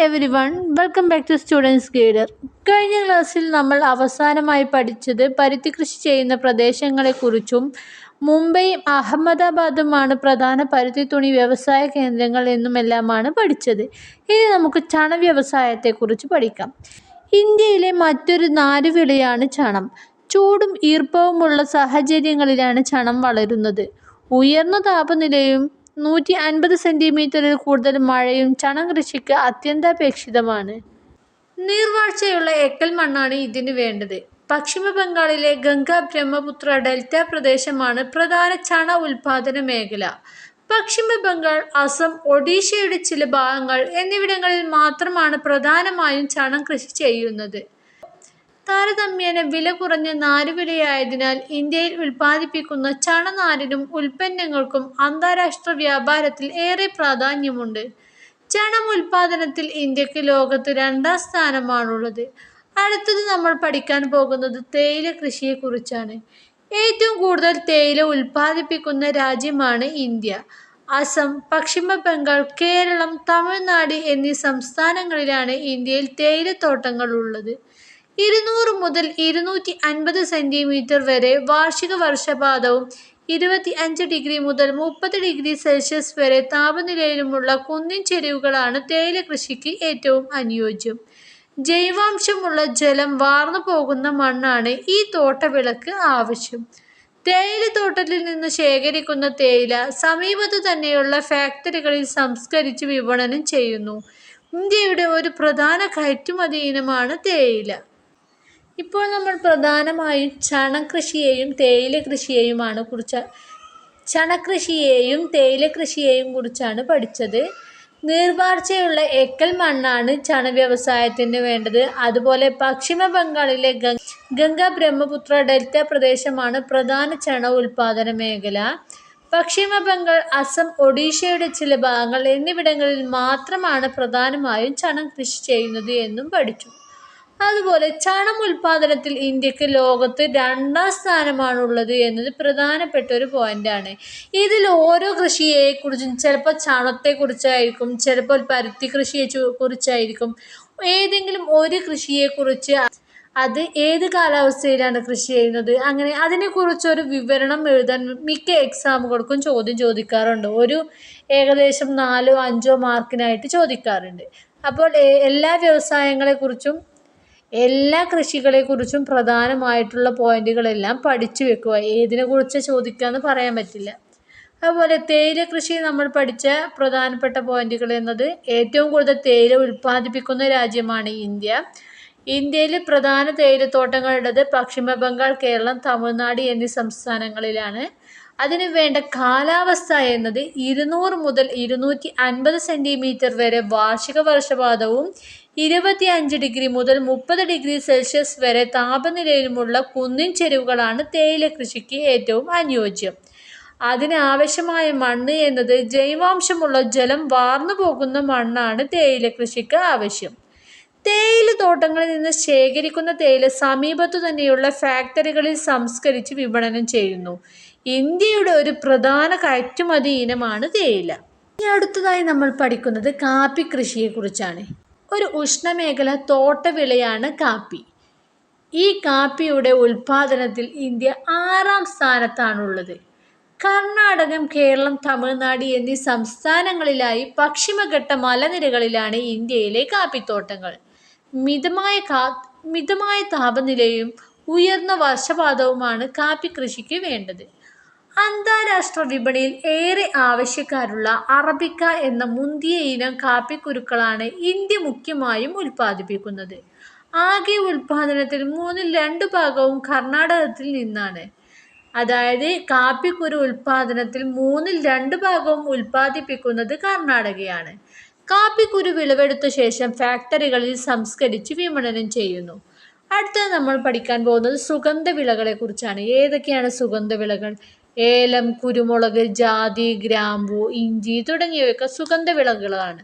Everyone welcome back to students guider കഴിഞ്ഞ ക്ലാസ്സിൽ നമ്മൾ അവസാനമായി പഠിച്ചത് പരുത്തി കൃഷി ചെയ്യുന്ന പ്രദേശങ്ങളെക്കുറിച്ചും മുംബൈയും അഹമ്മദാബാദുമാണ് പ്രധാന പരുത്തി തുണി വ്യവസായ കേന്ദ്രങ്ങൾ എന്നുമെല്ലാമാണ് പഠിച്ചത്. ഇനി നമുക്ക് ചണ വ്യവസായത്തെക്കുറിച്ച് പഠിക്കാം. ഇന്ത്യയിലെ മറ്റൊരു നാരുവിളയാണ് ചണം. ചൂടും ഈർപ്പവുമുള്ള സാഹചര്യങ്ങളിലാണ് ചണം വളരുന്നത്. ഉയർന്ന താപനിലയും നൂറ്റി അൻപത് സെന്റിമീറ്ററിൽ കൂടുതൽ മഴയും ചണം കൃഷിക്ക് അത്യന്താപേക്ഷിതമാണ്. നീർവാഴ്ചയുള്ള എക്കൽ മണ്ണാണ് ഇതിന് വേണ്ടത്. പശ്ചിമ ബംഗാളിലെ ഗംഗ ബ്രഹ്മപുത്ര ഡെൽറ്റ പ്രദേശമാണ് പ്രധാന ചണ ഉൽപാദന മേഖല. പശ്ചിമ ബംഗാൾ അസം ഒഡീഷയുടെ ചില ഭാഗങ്ങൾ എന്നിവിടങ്ങളിൽ മാത്രമാണ് പ്രധാനമായും ചണം കൃഷി ചെയ്യുന്നത്. താരതമ്യേന വില കുറഞ്ഞ നാരുവിലയായതിനാൽ ഇന്ത്യയിൽ ഉൽപ്പാദിപ്പിക്കുന്ന ചണനാരിനും ഉൽപ്പന്നങ്ങൾക്കും അന്താരാഷ്ട്ര വ്യാപാരത്തിൽ ഏറെ പ്രാധാന്യമുണ്ട്. ചണം ഉൽപ്പാദനത്തിൽ ഇന്ത്യയ്ക്ക് ലോകത്ത് രണ്ടാം സ്ഥാനമാണുള്ളത്. അടുത്തത് നമ്മൾ പഠിക്കാൻ പോകുന്നത് തേയില കൃഷിയെക്കുറിച്ചാണ്. ഏറ്റവും കൂടുതൽ തേയില ഉൽപ്പാദിപ്പിക്കുന്ന രാജ്യമാണ് ഇന്ത്യ. അസം പശ്ചിമ ബംഗാൾ കേരളം തമിഴ്നാട് എന്നീ സംസ്ഥാനങ്ങളിലാണ് ഇന്ത്യയിൽ തേയിലത്തോട്ടങ്ങൾ ഉള്ളത്. ഇരുന്നൂറ് മുതൽ ഇരുന്നൂറ്റി അൻപത് സെന്റിമീറ്റർ വരെ വാർഷിക വർഷപാതവും ഇരുപത്തി അഞ്ച് ഡിഗ്രി മുതൽ മുപ്പത് ഡിഗ്രി സെൽഷ്യസ് വരെ താപനിലയിലുമുള്ള കുന്നിൻ ചെരിവുകളാണ് തേയില കൃഷിക്ക് ഏറ്റവും അനുയോജ്യം. ജൈവാംശമുള്ള ജലം വാർന്നു പോകുന്ന മണ്ണാണ് ഈ തോട്ടവിളക്ക് ആവശ്യം. തേയിലത്തോട്ടത്തിൽ നിന്ന് ശേഖരിക്കുന്ന തേയില സമീപത്ത് തന്നെയുള്ള ഫാക്ടറികളിൽ സംസ്കരിച്ച് വിപണനം ചെയ്യുന്നു. ഇന്ത്യയുടെ ഒരു പ്രധാന കയറ്റുമതി ഇനമാണ് തേയില. ഇപ്പോൾ നമ്മൾ പ്രധാനമായും ചണകൃഷിയെയും തേയില കൃഷിയെയുമാണ് കുറിച്ച് ചണകൃഷിയെയും തേയില കൃഷിയെയും കുറിച്ചാണ് പഠിച്ചത്. നീർവാർച്ചയുള്ള എക്കൽ മണ്ണാണ് ചണ വ്യവസായത്തിന് വേണ്ടത്. അതുപോലെ പശ്ചിമ ബംഗാളിലെ ഗംഗ ബ്രഹ്മപുത്ര ഡെൽറ്റ പ്രദേശമാണ് പ്രധാന ചണ ഉൽപാദന മേഖല. പശ്ചിമ ബംഗാൾ അസം ഒഡീഷയുടെ ചില ഭാഗങ്ങൾ എന്നിവിടങ്ങളിൽ മാത്രമാണ് പ്രധാനമായും ചണം കൃഷി ചെയ്യുന്നത് എന്നും പഠിച്ചു. അതുപോലെ ചണം ഉൽപാദനത്തിൽ ഇന്ത്യയ്ക്ക് ലോകത്ത് രണ്ടാം സ്ഥാനമാണുള്ളത് എന്നത് പ്രധാനപ്പെട്ട ഒരു പോയിന്റാണ് ഇതിൽ ഓരോ കൃഷിയെക്കുറിച്ചും ചിലപ്പോൾ ചണത്തെക്കുറിച്ചായിരിക്കും ചിലപ്പോൾ പരുത്തി കൃഷിയെ കുറിച്ചായിരിക്കും ഏതെങ്കിലും ഒരു കൃഷിയെക്കുറിച്ച് അത് ഏത് കാലാവസ്ഥയിലാണ് കൃഷി ചെയ്യുന്നത് അങ്ങനെ അതിനെക്കുറിച്ചൊരു വിവരണം എഴുതാൻ മിക്ക എക്സാമുകൾക്കും ചോദ്യം ചോദിക്കാറുണ്ട്. ഒരു ഏകദേശം നാലോ അഞ്ചോ മാർക്കിനായിട്ട് ചോദിക്കാറുണ്ട്. അപ്പോൾ എല്ലാ വ്യവസായങ്ങളെക്കുറിച്ചും എല്ലാ കൃഷികളെക്കുറിച്ചും പ്രധാനമായിട്ടുള്ള പോയിന്റുകളെല്ലാം പഠിച്ചു വെക്കുക. ഏതിനെക്കുറിച്ച് ചോദിക്കാന്ന് പറയാൻ പറ്റില്ല. അതുപോലെ തേയില കൃഷി നമ്മൾ പഠിച്ച പ്രധാനപ്പെട്ട പോയിന്റുകൾ എന്നത് ഏറ്റവും കൂടുതൽ തേയില ഉൽപ്പാദിപ്പിക്കുന്ന രാജ്യമാണ് ഇന്ത്യ. ഇന്ത്യയിൽ പ്രധാന തേയിലത്തോട്ടങ്ങളുള്ളത് പശ്ചിമ ബംഗാൾ കേരളം തമിഴ്നാട് എന്നീ സംസ്ഥാനങ്ങളിലാണ്. അതിന് വേണ്ട കാലാവസ്ഥ എന്നത് ഇരുന്നൂറ് മുതൽ ഇരുന്നൂറ്റി അൻപത് സെന്റിമീറ്റർ വരെ വാർഷിക വർഷപാതവും ഇരുപത്തിയഞ്ച് ഡിഗ്രി മുതൽ മുപ്പത് ഡിഗ്രി സെൽഷ്യസ് വരെ താപനിലയിലുമുള്ള കുന്നിൻ ചെരുവുകളാണ് തേയില കൃഷിക്ക് ഏറ്റവും അനുയോജ്യം. അതിനാവശ്യമായ മണ്ണ് എന്നത് ജൈവാംശമുള്ള ജലം വാർന്നു പോകുന്ന മണ്ണാണ് തേയില കൃഷിക്ക് ആവശ്യം. തേയില തോട്ടങ്ങളിൽ നിന്ന് ശേഖരിക്കുന്ന തേയില സമീപത്തു തന്നെയുള്ള ഫാക്ടറികളിൽ സംസ്കരിച്ച് വിപണനം ചെയ്യുന്നു. ഇന്ത്യയുടെ ഒരു പ്രധാന കയറ്റുമതി ഇനമാണ് തേയില. ഇനി അടുത്തതായി നമ്മൾ പഠിക്കുന്നത് കാപ്പി കൃഷിയെക്കുറിച്ചാണ്. ഒരു ഉഷ്ണമേഖല തോട്ടവിളയാണ് കാപ്പി. ഈ കാപ്പിയുടെ ഉൽപാദനത്തിൽ ഇന്ത്യ ആറാം സ്ഥാനത്താണുള്ളത്. കർണാടകം കേരളം തമിഴ്നാട് എന്നീ സംസ്ഥാനങ്ങളിലായി പശ്ചിമഘട്ട മലനിരകളിലാണ് ഇന്ത്യയിലെ കാപ്പിത്തോട്ടങ്ങൾ. മിതമായ കാ മിതമായ താപനിലയും ഉയർന്ന വർഷപാതവുമാണ് കാപ്പി കൃഷിക്ക് വേണ്ടത്. അന്താരാഷ്ട്ര വിപണിയിൽ ഏറെ ആവശ്യക്കാരുള്ള അറബിക്ക എന്ന മുന്തിയ ഇനം കാപ്പിക്കുരുക്കളാണ് ഇന്ത്യ മുഖ്യമായും ഉൽപ്പാദിപ്പിക്കുന്നത്. ആകെ ഉൽപാദനത്തിൽ മൂന്നിൽ രണ്ട് ഭാഗവും കർണാടകത്തിൽ നിന്നാണ്. അതായത് കാപ്പിക്കുരു ഉൽപാദനത്തിൽ മൂന്നിൽ രണ്ട് ഭാഗവും ഉൽപ്പാദിപ്പിക്കുന്നത് കർണാടകയാണ്. കാപ്പിക്കുരു വിളവെടുത്ത ശേഷം ഫാക്ടറികളിൽ സംസ്കരിച്ച് വിപണനം ചെയ്യുന്നു. അടുത്തത് നമ്മൾ പഠിക്കാൻ പോകുന്നത് സുഗന്ധ വിളകളെ കുറിച്ചാണ് ഏതൊക്കെയാണ് സുഗന്ധ വിളകൾ ഏലം കുരുമുളക് ജാതി ഗ്രാമ്പു ഇഞ്ചി തുടങ്ങിയവയൊക്കെ സുഗന്ധ വിളകളാണ്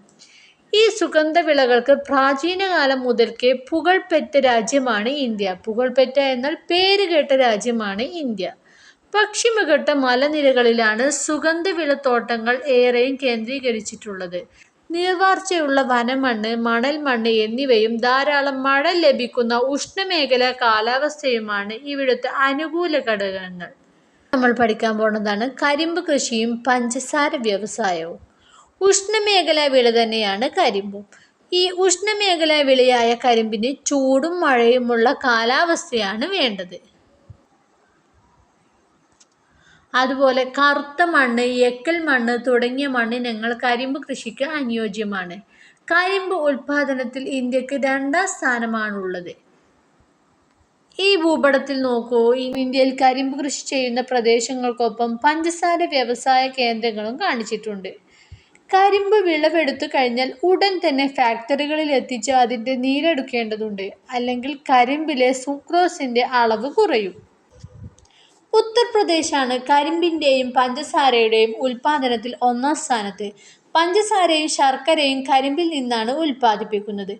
ഈ സുഗന്ധ വിളകൾക്ക് പ്രാചീനകാലം മുതൽക്കേ പുകൾപെറ്റ രാജ്യമാണ് ഇന്ത്യ. പുകൾപെറ്റ എന്നാൽ പേര് കേട്ട രാജ്യമാണ് ഇന്ത്യ. പശ്ചിമഘട്ട മലനിരകളിലാണ് സുഗന്ധവിളത്തോട്ടങ്ങൾ ഏറെയും കേന്ദ്രീകരിച്ചിട്ടുള്ളത്. നീർവാർച്ചയുള്ള വനമണ്ണ്, മണൽ മണ്ണ് എന്നിവയും ധാരാളം മഴ ലഭിക്കുന്ന ഉഷ്ണമേഖലാ കാലാവസ്ഥയുമാണ് ഇവിടുത്തെ അനുകൂല ഘടകങ്ങൾ. നമ്മൾ പഠിക്കാൻ പോകുന്നതാണ് കരിമ്പ് കൃഷിയും പഞ്ചസാര വ്യവസായവും. ഉഷ്ണമേഖലാ വിള തന്നെയാണ് കരിമ്പും. ഈ ഉഷ്ണമേഖലാ വിളയായ കരിമ്പിന് ചൂടും മഴയുമുള്ള കാലാവസ്ഥയാണ് വേണ്ടത്. അതുപോലെ കറുത്ത മണ്ണ്, എക്കൽ മണ്ണ് തുടങ്ങിയ മണ്ണിനങ്ങൾ കരിമ്പ് കൃഷിക്ക് അനുയോജ്യമാണ്. കരിമ്പ് ഉൽപാദനത്തിൽ ഇന്ത്യയ്ക്ക് രണ്ടാം സ്ഥാനമാണുള്ളത്. ഈ ഭൂപടത്തിൽ നോക്കൂ. ഇന്ത്യയിൽ കരിമ്പ് കൃഷി ചെയ്യുന്ന പ്രദേശങ്ങൾക്കൊപ്പം പഞ്ചസാര വ്യവസായ കേന്ദ്രങ്ങളും കാണിച്ചിട്ടുണ്ട്. കരിമ്പ് വിളവെടുത്തു കഴിഞ്ഞാൽ ഉടൻ തന്നെ ഫാക്ടറികളിൽ എത്തിച്ച് അതിന്റെ നീരെടുക്കേണ്ടതുണ്ട്. അല്ലെങ്കിൽ കരിമ്പിലെ സുക്രോസിന്റെ അളവ് കുറയും. ഉത്തർപ്രദേശാണ് കരിമ്പിന്റെയും പഞ്ചസാരയുടെയും ഉൽപാദനത്തിൽ ഒന്നാം സ്ഥാനത്ത്. പഞ്ചസാരയും ശർക്കരയും കരിമ്പിൽ നിന്നാണ് ഉൽപാദിപ്പിക്കുന്നത്.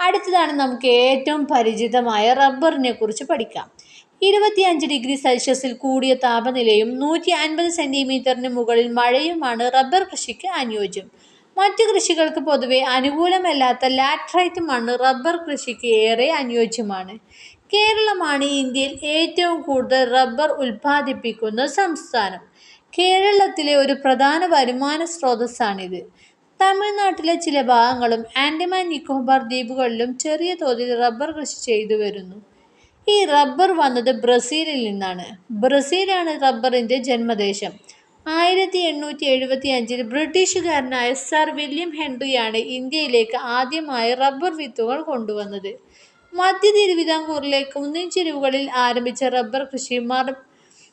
അടുത്തതായി നമുക്ക് ഏറ്റവും പരിചിതമായ റബ്ബറിനെ കുറിച്ച് പഠിക്കാം. ഇരുപത്തിയഞ്ച് ഡിഗ്രി സെൽഷ്യസിൽ കൂടിയ താപനിലയും നൂറ്റി അൻപത് സെന്റിമീറ്ററിന് മുകളിൽ മഴയുമാണ് റബ്ബർ കൃഷിക്ക് അനുയോജ്യം. മറ്റു കൃഷികൾക്ക് പൊതുവെ അനുകൂലമല്ലാത്ത ലാറ്ററൈറ്റ് മണ്ണ് റബ്ബർ കൃഷിക്ക് ഏറെ അനുയോജ്യമാണ്. കേരളമാണ് ഇന്ത്യയിൽ ഏറ്റവും കൂടുതൽ റബ്ബർ ഉൽപ്പാദിപ്പിക്കുന്ന സംസ്ഥാനം. കേരളത്തിലെ ഒരു പ്രധാന വരുമാന സ്രോതസ്സാണിത്. തമിഴ്നാട്ടിലെ ചില ഭാഗങ്ങളും ആൻഡമാൻ നിക്കോബാർ ദ്വീപുകളിലും ചെറിയ തോതിൽ റബ്ബർ കൃഷി ചെയ്തു വരുന്നു ഈ റബ്ബർ വന്നത് ബ്രസീലിൽ നിന്നാണ്. ബ്രസീലാണ് റബ്ബറിന്റെ ജന്മദേശം. ആയിരത്തി എണ്ണൂറ്റി എഴുപത്തി അഞ്ചിൽ ബ്രിട്ടീഷുകാരനായ സർ വില്യം ഹെൻറിയാണ് ഇന്ത്യയിലേക്ക് ആദ്യമായി റബ്ബർ വിത്തുകൾ കൊണ്ടുവന്നത്. മധ്യ തിരുവിതാംകൂറിലെ കുന്നിൻചരിവുകളിൽ ആരംഭിച്ച റബ്ബർ കൃഷി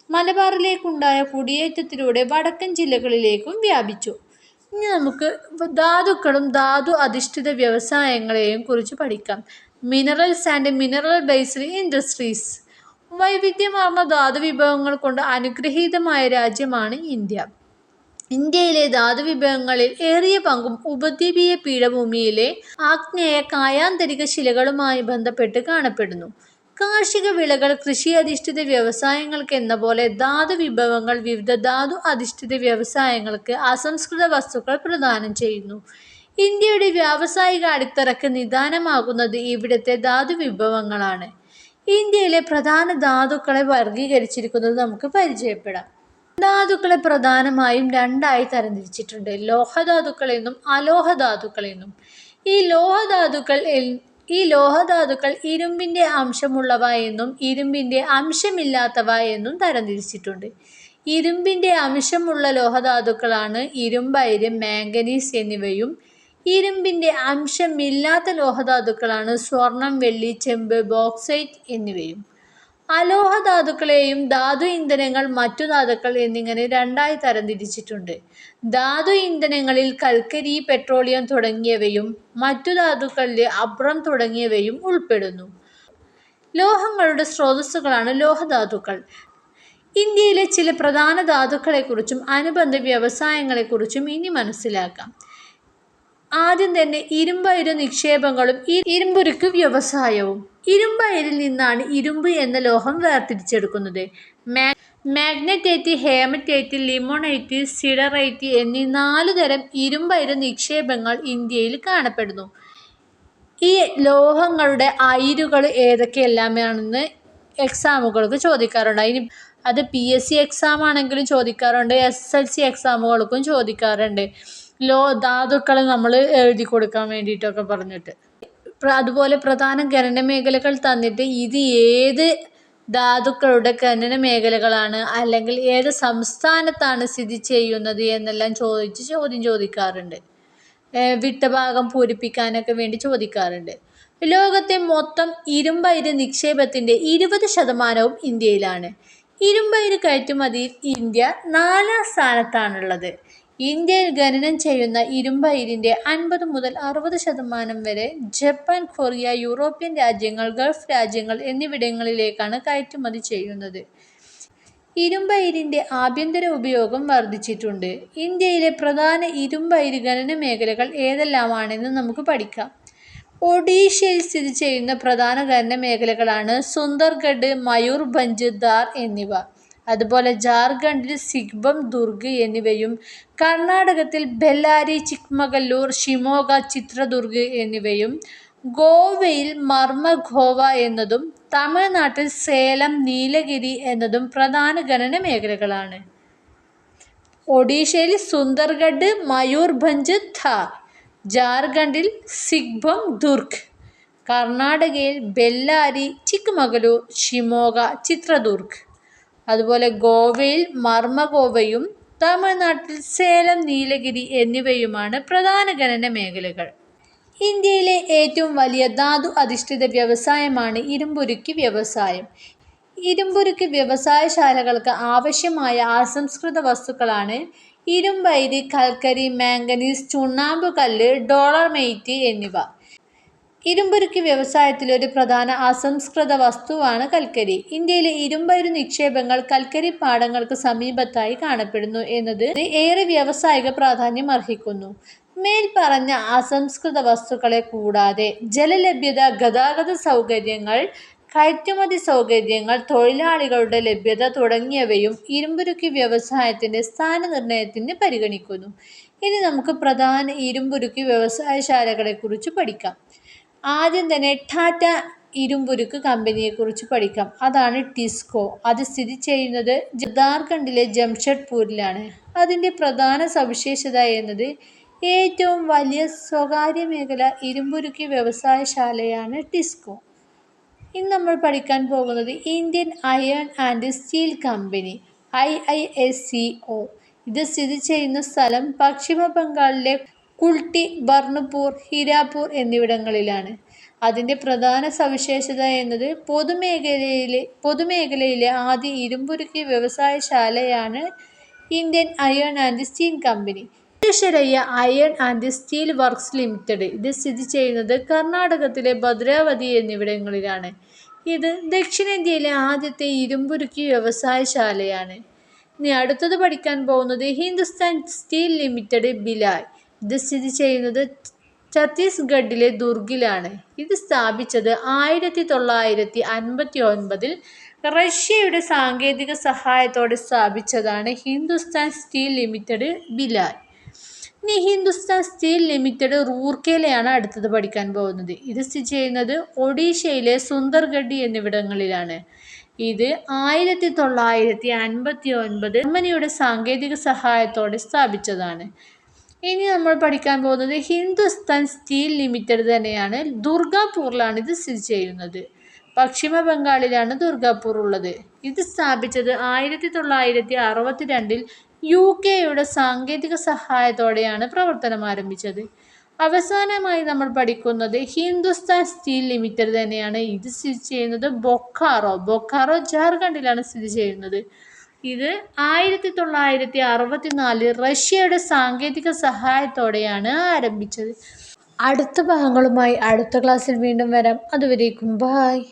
മലബാറിലേക്കുണ്ടായ കുടിയേറ്റത്തിലൂടെ വടക്കൻ ജില്ലകളിലേക്കും വ്യാപിച്ചു. ഇനി നമുക്ക് ധാതുക്കളും ധാതു അധിഷ്ഠിത വ്യവസായങ്ങളെയും കുറിച്ച് പഠിക്കാം. Minerals and mineral based industries. വൈവിധ്യമാർന്ന ധാതു വിഭവങ്ങൾ കൊണ്ട് അനുഗ്രഹീതമായ രാജ്യമാണ് ഇന്ത്യ. ഇന്ത്യയിലെ ധാതുവിഭവങ്ങളിൽ ഏറിയ പങ്കും ഉപദ്വീപീയ പീഠഭൂമിയിലെ ആഗ്നേയ, കായാന്തരിക ശിലകളുമായി ബന്ധപ്പെട്ട് കാണപ്പെടുന്നു. കാർഷിക വിളകൾ, കൃഷി അധിഷ്ഠിത വ്യവസായങ്ങൾക്ക് എന്ന പോലെ ധാതു വിഭവങ്ങൾ വിവിധ ധാതു അധിഷ്ഠിത വ്യവസായങ്ങൾക്ക് അസംസ്കൃത വസ്തുക്കൾ പ്രദാനം ചെയ്യുന്നു. ഇന്ത്യയുടെ വ്യാവസായിക അടിത്തറയ്ക്ക് നിദാനമാകുന്നത് ഇവിടുത്തെ ധാതു വിഭവങ്ങളാണ് ഇന്ത്യയിലെ പ്രധാന ധാതുക്കളെ വർഗീകരിച്ചിരിക്കുന്നത് നമുക്ക് പരിചയപ്പെടാം. ധാതുക്കളെ പ്രധാനമായും രണ്ടായി തരംതിരിച്ചിട്ടുണ്ട്. ലോഹധാതുക്കളെന്നും അലോഹധാതുക്കളെന്നും ഈ എന്നും. ഈ ലോഹധാതുക്കൾ ഇരുമ്പിന്റെ അംശമുള്ളവ എന്നും ഇരുമ്പിന്റെ അംശമില്ലാത്തവ എന്നും തരംതിരിച്ചിട്ടുണ്ട്. ഇരുമ്പിന്റെ അംശമുള്ള ലോഹധാതുക്കളാണ് ഇരുമ്പയിര്, മാംഗനീസ് എന്നിവയും ഇരുമ്പിന്റെ അംശമില്ലാത്ത ലോഹധാതുക്കളാണ് സ്വർണം, വെള്ളി, ചെമ്പ്, ബോക്സൈറ്റ് എന്നിവയും. അലോഹധാതുക്കളെയും ധാതു ഇന്ധനങ്ങൾ, മറ്റു ധാതുക്കൾ എന്നിങ്ങനെ രണ്ടായി തരംതിരിച്ചിട്ടുണ്ട്. ധാതു ഇന്ധനങ്ങളിൽ കൽക്കരി, പെട്രോളിയം തുടങ്ങിയവയും മറ്റു ധാതുക്കളിൽ അബ്രം തുടങ്ങിയവയും ഉൾപ്പെടുന്നു. ലോഹങ്ങളുടെ സ്രോതസ്സുകളാണ് ലോഹധാതുക്കൾ. ഇന്ത്യയിലെ ചില പ്രധാന ധാതുക്കളെക്കുറിച്ചും അനുബന്ധ വ്യവസായങ്ങളെക്കുറിച്ചും ഇനി മനസ്സിലാക്കാം. ആദ്യം തന്നെ ഇരുമ്പയിര് നിക്ഷേപങ്ങളും ഇരുമ്പുരുക്ക് വ്യവസായവും. ഇരുമ്പയിരിൽ നിന്നാണ് ഇരുമ്പ് എന്ന ലോഹം വേർതിരിച്ചെടുക്കുന്നത്. മാഗ്നറ്റൈറ്റ്, ഹേമറ്റൈറ്റ്, ലിമോണൈറ്റ് സിഡറൈറ്റ് എന്നീ നാലു തരം ഇരുമ്പയിര് നിക്ഷേപങ്ങൾ ഇന്ത്യയിൽ കാണപ്പെടുന്നു. ഈ ലോഹങ്ങളുടെ അയിരുകൾ ഏതൊക്കെയെല്ലാമാണെന്ന് എക്സാമുകൾക്ക് ചോദിക്കാറുണ്ട്. അതിന് അത് പി എസ് സി എക്സാം ആണെങ്കിലും ചോദിക്കാറുണ്ട്. എസ് എൽ സി എക്സാമുകൾക്കും ചോദിക്കാറുണ്ട്. ധാതുക്കൾ നമ്മൾ എഴുതി കൊടുക്കാൻ വേണ്ടിയിട്ടൊക്കെ പറഞ്ഞിട്ട്. അതുപോലെ പ്രധാന ഖനന മേഖലകൾ തന്നിട്ട് ഇത് ഏത് ധാതുക്കളുടെ ഖനന മേഖലകളാണ്, അല്ലെങ്കിൽ ഏത് സംസ്ഥാനത്താണ് സ്ഥിതി ചെയ്യുന്നത് എന്നെല്ലാം ചോദിച്ച് ചോദ്യം ചോദിക്കാറുണ്ട്. വിട്ടഭാഗം പൂരിപ്പിക്കാനൊക്കെ വേണ്ടി ചോദിക്കാറുണ്ട്. ലോകത്തെ മൊത്തം ഇരുമ്പയിര് നിക്ഷേപത്തിന്റെ ഇരുപത് ശതമാനവും ഇന്ത്യയിലാണ്. ഇരുമ്പയിര് കയറ്റുമതിയിൽ ഇന്ത്യ നാലാം സ്ഥാനത്താണുള്ളത്. ഇന്ത്യയിൽ ഖനനം ചെയ്യുന്ന ഇരുമ്പയിരിന്റെ അൻപത് മുതൽ അറുപത് ശതമാനം വരെ ജപ്പാൻ, കൊറിയ, യൂറോപ്യൻ രാജ്യങ്ങൾ, ഗൾഫ് രാജ്യങ്ങൾ എന്നിവിടങ്ങളിലേക്കാണ് കയറ്റുമതി ചെയ്യുന്നത്. ഇരുമ്പയിരിന്റെ ആഭ്യന്തര ഉപയോഗം വർദ്ധിച്ചിട്ടുണ്ട് ഇന്ത്യയിലെ പ്രധാന ഇരുമ്പയിര് ഖനന മേഖലകൾ ഏതെല്ലാമാണെന്ന് നമുക്ക് പഠിക്കാം. ഒഡീഷയിൽ സ്ഥിതി ചെയ്യുന്ന പ്രധാന ഖനന മേഖലകളാണ് സുന്ദർഗഡ്, മയൂർഭഞ്ച്, ധാർ എന്നിവ. അതുപോലെ ജാർഖണ്ഡിൽ സിഗ്ബം ദുർഗ് എന്നിവയും കർണാടകത്തിൽ ബെല്ലാരി ചിക്മഗല്ലൂർ ഷിമോഗ ചിത്രദുർഗ് എന്നിവയും ഗോവയിൽ മർമഗോവ എന്നതും തമിഴ്നാട്ടിൽ സേലം നീലഗിരി എന്നതും പ്രധാന ഖനന മേഖലകളാണ്. ഒഡീഷയിൽ സുന്ദർഗഡ് മയൂർഭഞ്ച് ഥാർ. ജാർഖണ്ഡിൽ സിഗ്ബം ദുർഗ്. കർണാടകയിൽ ബെല്ലാരി ചിക്മഗലൂർ ഷിമോഗ ചിത്രദുർഗ്. അതുപോലെ ഗോവയിൽ മർമ്മഗോവയും തമിഴ്നാട്ടിൽ സേലം നീലഗിരി എന്നിവയുമാണ് പ്രധാന ഖനന മേഖലകൾ. ഇന്ത്യയിലെ ഏറ്റവും വലിയ ധാതു അധിഷ്ഠിത വ്യവസായമാണ് ഇരുമ്പുരുക്കി വ്യവസായം. ഇരുമ്പുരുക്ക് വ്യവസായശാലകൾക്ക് ആവശ്യമായ അസംസ്കൃത വസ്തുക്കളാണ് ഇരുമ്പൈരി കൽക്കരി മാംഗനീസ് ചുണ്ണാമ്പുകല്ല് ഡോളർമെയ്റ്റ് എന്നിവ. ഇരുമ്പുരുക്കി വ്യവസായത്തിലെ ഒരു പ്രധാന അസംസ്കൃത വസ്തുവാണ് കൽക്കരി. ഇന്ത്യയിലെ ഇരുമ്പരു നിക്ഷേപങ്ങൾ കൽക്കരി പാടങ്ങൾക്ക് സമീപത്തായി കാണപ്പെടുന്നു എന്നത് ഏറെ വ്യാവസായിക പ്രാധാന്യം അർഹിക്കുന്നു. മേൽപ്പറഞ്ഞ അസംസ്കൃത വസ്തുക്കളെ കൂടാതെ ജലലഭ്യത ഗതാഗത സൗകര്യങ്ങൾ കയറ്റുമതി സൗകര്യങ്ങൾ തൊഴിലാളികളുടെ ലഭ്യത തുടങ്ങിയവയും ഇരുമ്പുരുക്കി വ്യവസായത്തിന്റെ സ്ഥാനനിർണയത്തിന് പരിഗണിക്കുന്നു. ഇനി നമുക്ക് പ്രധാന ഇരുമ്പുരുക്കി വ്യവസായശാലകളെക്കുറിച്ച് പഠിക്കാം. ആദ്യം തന്നെ ടാറ്റ ഇരുമ്പുരുക്ക് കമ്പനിയെക്കുറിച്ച് പഠിക്കാം. അതാണ് ടിസ്കോ. അത് സ്ഥിതി ചെയ്യുന്നത് ജാർഖണ്ഡിലെ ജംഷഡ്പൂരിലാണ്. അതിന്റെ പ്രധാന സവിശേഷത എന്നത് ഏറ്റവും വലിയ സ്വകാര്യ മേഖല ഇരുമ്പുരുക്കി വ്യവസായശാലയാണ് ടിസ്കോ. ഇന്ന് നമ്മൾ പഠിക്കാൻ പോകുന്നത് Indian iron and steel company I I S C O. ഇത് സ്ഥിതി ചെയ്യുന്ന സ്ഥലം പശ്ചിമ ബംഗാളിലെ കുൾട്ടി ബർണപൂർ ഹിരാപൂർ എന്നിവിടങ്ങളിലാണ്. അതിന്റെ പ്രധാന സവിശേഷത എന്നത് പൊതുമേഖലയിലെ പൊതുമേഖലയിലെ ആദ്യ ഇരുമ്പുരുക്കി വ്യവസായശാലയാണ് Indian iron and steel company. Visvesvaraya iron and steel works limited. ഇത് സ്ഥിതി ചെയ്യുന്നത് കർണാടകത്തിലെ ഭദ്രാവതി എന്നിവിടങ്ങളിലാണ്. ഇത് ദക്ഷിണേന്ത്യയിലെ ആദ്യത്തെ ഇരുമ്പുരുക്കി വ്യവസായശാലയാണ്. ഇനി അടുത്തത് പഠിക്കാൻ പോകുന്നത് ഹിന്ദുസ്ഥാൻ സ്റ്റീൽ ലിമിറ്റഡ് ബിലായ്. ഇത് സ്ഥിതി ചെയ്യുന്നത് ഛത്തീസ്ഗഡിലെ ദുർഗിലാണ്. ഇത് സ്ഥാപിച്ചത് ആയിരത്തി തൊള്ളായിരത്തി അൻപത്തി ഒൻപതിൽ റഷ്യയുടെ സാങ്കേതിക സഹായത്തോടെ സ്ഥാപിച്ചതാണ് ഹിന്ദുസ്ഥാൻ സ്റ്റീൽ ലിമിറ്റഡ് ബിലാൽ. ഇനി ഹിന്ദുസ്ഥാൻ സ്റ്റീൽ ലിമിറ്റഡ് റൂർക്കേലയാണ് അടുത്തത് പഠിക്കാൻ പോകുന്നത്. ഇത് സ്ഥിതി ചെയ്യുന്നത് ഒഡീഷയിലെ സുന്ദർഗഡ് എന്നിവിടങ്ങളിലാണ്. ഇത് ആയിരത്തി തൊള്ളായിരത്തി അൻപത്തി ഒൻപത് ജർമ്മനിയുടെ സാങ്കേതിക സഹായത്തോടെ സ്ഥാപിച്ചതാണ്. ഇനി നമ്മൾ പഠിക്കാൻ പോകുന്നത് ഹിന്ദുസ്ഥാൻ സ്റ്റീൽ ലിമിറ്റഡ് തന്നെയാണ്. ദുർഗാപൂറിലാണ് ഇത് സ്ഥിതി ചെയ്യുന്നത്. പശ്ചിമ ബംഗാളിലാണ് ദുർഗാപൂർ ഉള്ളത്. ഇത് സ്ഥാപിച്ചത് ആയിരത്തി തൊള്ളായിരത്തി അറുപത്തി രണ്ടിൽ യു കെയുടെ സാങ്കേതിക സഹായത്തോടെയാണ് പ്രവർത്തനം ആരംഭിച്ചത്. അവസാനമായി നമ്മൾ പഠിക്കുന്നത് ഹിന്ദുസ്ഥാൻ സ്റ്റീൽ ലിമിറ്റഡ് തന്നെയാണ്. ഇത് സ്ഥിതി ചെയ്യുന്നത് ബൊക്കാറോ. ബൊക്കാറോ ജാർഖണ്ഡിലാണ് സ്ഥിതി ചെയ്യുന്നത്. ഇത് ആയിരത്തി തൊള്ളായിരത്തി അറുപത്തിനാലിൽ റഷ്യയുടെ സാങ്കേതിക സഹായത്തോടെയാണ് ആരംഭിച്ചത്. അടുത്ത ഭാഗങ്ങളുമായി അടുത്ത ക്ലാസ്സിൽ വീണ്ടും വരാം. അതുവരേക്കും ബായ്